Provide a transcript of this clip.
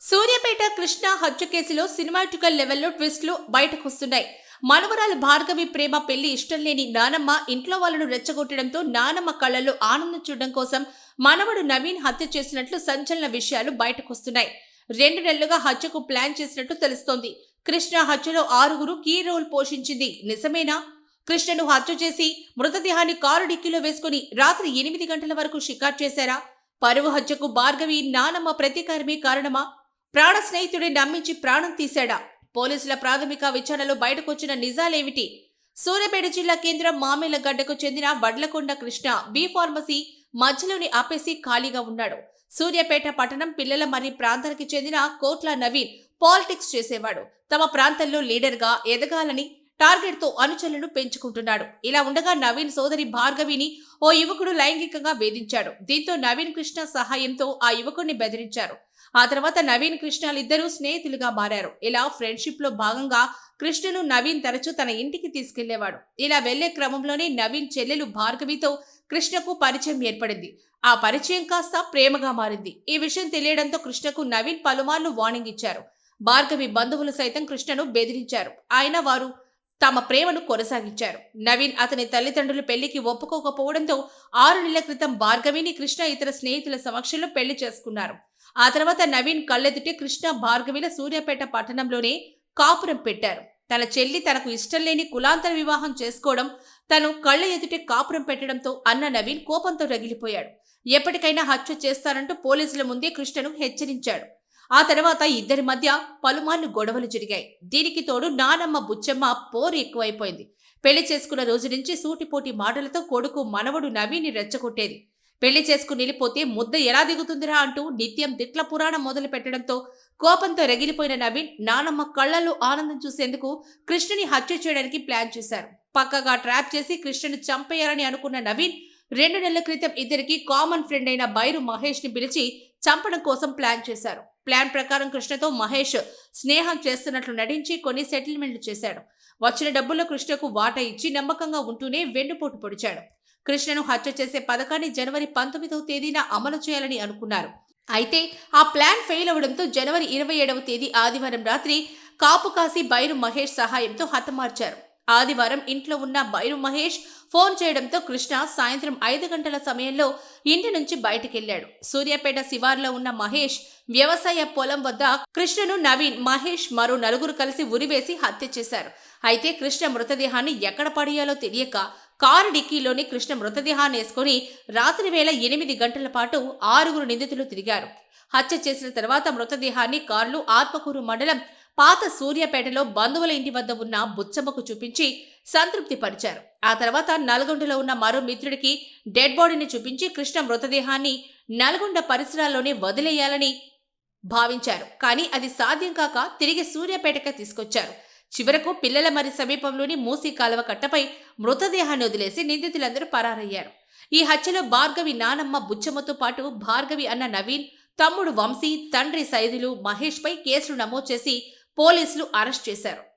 సూర్యాపేట కృష్ణ హత్య కేసులో సినిమాటికల్ లెవెల్లో ట్విస్టులు బయటకొస్తున్నాయి. మనవరాలు భార్గవి ప్రేమ పెళ్ళి ఇష్టం లేని నానమ్మ ఇంట్లో వాళ్ళను రెచ్చగొట్టడంతో నానమ్మ కళ్ళల్లో ఆనందం చూడడం కోసం మనవడు నవీన్ హత్య చేసినట్లు సంచలన విషయాలు బయటకొస్తున్నాయి. రెండు నెలలుగా హత్యకు ప్లాన్ చేసినట్లు తెలుస్తోంది. కృష్ణ హత్యలో ఆరుగురు కీ రోల్ పోషించింది. నిజమేనా? కృష్ణను హత్య చేసి మృతదేహాన్ని కారు డిక్కీలో వేసుకుని రాత్రి ఎనిమిది గంటల వరకు షికారు చేశారా? పరువు హత్యకు భార్గవి నానమ్మ ప్రతీకారమే కారణమా? ప్రాణ స్నేహితుడిని నమ్మించి ప్రాణం తీశాడా? పోలీసుల ప్రాథమిక విచారణలో బయటకొచ్చిన నిజాలేమిటి? సూర్యాపేట జిల్లా కేంద్రం మామేలగడ్డకు చెందిన వడ్లకొండ కృష్ణ బి ఫార్మసీ మధ్యలోని ఆపేసి ఖాళీగా ఉన్నాడు. సూర్యాపేట పట్టణం పిల్లల మరి ప్రాంతానికి చెందిన కోట్ల నవీన్ పాలిటిక్స్ చేసేవాడు. తమ ప్రాంతంలో లీడర్గా ఎదగాలని టార్గెట్తో అనుచరులను పెంచుకుంటున్నాడు. ఇలా ఉండగా నవీన్ సోదరి భార్గవిని ఓ యువకుడు లైంగికంగా వేధించాడు. దీంతో నవీన్ కృష్ణ సహాయంతో ఆ యువకుడిని బెదిరించారు. ఆ తర్వాత నవీన్ కృష్ణలిద్దరూ స్నేహితులుగా మారారు. ఇలా ఫ్రెండ్షిప్లో భాగంగా కృష్ణను నవీన్ తరచూ తన ఇంటికి తీసుకెళ్ళేవాడు. ఇలా వెళ్ళే క్రమంలోనే నవీన్ చెల్లెలు భార్గవితో కృష్ణకు పరిచయం ఏర్పడింది. ఆ పరిచయం కాస్త ప్రేమగా మారింది. ఈ విషయం తెలియడంతో కృష్ణకు నవీన్ పలుమార్లు వార్నింగ్ ఇచ్చారు. భార్గవి బంధువులు సైతం కృష్ణను బెదిరించారు. ఆయన వారు తమ ప్రేమను కొనసాగించారు. నవీన్ అతని తల్లిదండ్రులు పెళ్ళికి ఒప్పుకోకపోవడంతో ఆరు నెలల క్రితం భార్గవిని కృష్ణ ఇతర స్నేహితుల సమక్షంలో పెళ్ళి చేసుకున్నారు. ఆ తర్వాత నవీన్ కళ్ళెదుటే కృష్ణ భార్గవిల సూర్యాపేట పట్టణంలోనే కాపురం పెట్టారు. తన చెల్లి తనకు ఇష్టం లేని కులాంతర వివాహం చేసుకోవడం తను కళ్ళ ఎదుటే కాపురం పెట్టడంతో అన్న నవీన్ కోపంతో రగిలిపోయాడు. ఎప్పటికైనా హత్య చేస్తానంటూ పోలీసుల ముందే కృష్ణను హెచ్చరించాడు. ఆ తర్వాత ఇద్దరి మధ్య పలుమార్లు గొడవలు జరిగాయి. దీనికి తోడు నానమ్మ బుచ్చమ్మ పోరు ఎక్కువైపోయింది. పెళ్ళి చేసుకున్న రోజు నుంచి సూటిపోటి మాటలతో కొడుకు మనవడు నవీన్ని రెచ్చగొట్టేది. పెళ్ళి చేసుకుని వెళ్ళిపోతే ముద్ద ఎలా దిగుతుందిరా అంటూ నిత్యం తిట్ల పురాణం మొదలు పెట్టడంతో కోపంతో రగిలిపోయిన నవీన్ నానమ్మ కళ్ళల్లో ఆనందం చూసేందుకు కృష్ణుని హత్య చేయడానికి ప్లాన్ చేశారు. పక్కగా ట్రాప్ చేసి కృష్ణను చంపేయాలని అనుకున్న నవీన్ రెండు నెలల క్రితం ఇద్దరికి కామన్ ఫ్రెండ్ అయిన బైరు మహేష్ని పిలిచి చంపడం కోసం ప్లాన్ చేశారు. ప్లాన్ ప్రకారం కృష్ణతో మహేష్ స్నేహం చేస్తున్నట్లు నటించి కొన్ని సెటిల్మెంట్లు చేశాడు. వచ్చిన డబ్బుల్లో కృష్ణకు వాటా ఇచ్చి నమ్మకంగా ఉంటూనే వెన్నుపోటు పొడిచాడు. కృష్ణను హత్య చేసే పథకాన్ని జనవరి పంతొమ్మిదవ తేదీన అమలు చేయాలని అనుకున్నారు. అయితే ఆ ప్లాన్ ఫెయిల్ అవడంతో జనవరి ఇరవై ఏడవ తేదీ ఆదివారం రాత్రి కాపు కాసి బైరు మహేష్ సహాయంతో హతమార్చారు. ఆదివారం ఇంట్లో ఉన్న బైరు మహేష్ ఫోన్ చేయడంతో కృష్ణ సాయంత్రం ఐదు గంటల సమయంలో ఇంటి నుంచి బయటికెళ్ళాడు సూర్యాపేట శివార్లో ఉన్న మహేష్ వ్యవసాయ పొలం వద్ద కృష్ణను నవీన్ మహేష్ మరో నలుగురు కలిసి ఉరివేసి హత్య చేశారు. అయితే కృష్ణ మృతదేహాన్ని ఎక్కడ పడేయాలో తెలియక కారు డిక్కీలోని కృష్ణ మృతదేహాన్ని వేసుకుని రాత్రి వేళ ఎనిమిది గంటల పాటు ఆరుగురు నిందితులు తిరిగారు. హత్య చేసిన తర్వాత మృతదేహాన్ని కార్లు ఆత్మకూరు మండలం పాత సూర్యాపేటలో బంధువుల ఇంటి వద్ద ఉన్న బుచ్చమ్మకు చూపించి సంతృప్తి పరిచారు. ఆ తర్వాత నల్గొండలో ఉన్న మరో మిత్రుడికి డెడ్ బాడీని చూపించి కృష్ణ మృతదేహాన్ని నల్గొండ పరిసరాల్లోనే వదిలేయాలని భావించారు. కానీ అది సాధ్యం కాక తిరిగి సూర్యాపేటకి తీసుకొచ్చారు. చివరకు పిల్లల మరి సమీపంలోని మూసీ కాలువ కట్టపై మృతదేహాన్ని వదిలేసి నిందితులందరూ పరారయ్యారు. ఈ హత్యలో భార్గవి నానమ్మ బుచ్చమ్మతో పాటు భార్గవి అన్న నవీన్ తమ్ముడు వంశీ తండ్రి సైదులు మహేష్పై కేసులు నమోదు చేసి పోలీసులు అరెస్ట్ చేశారు.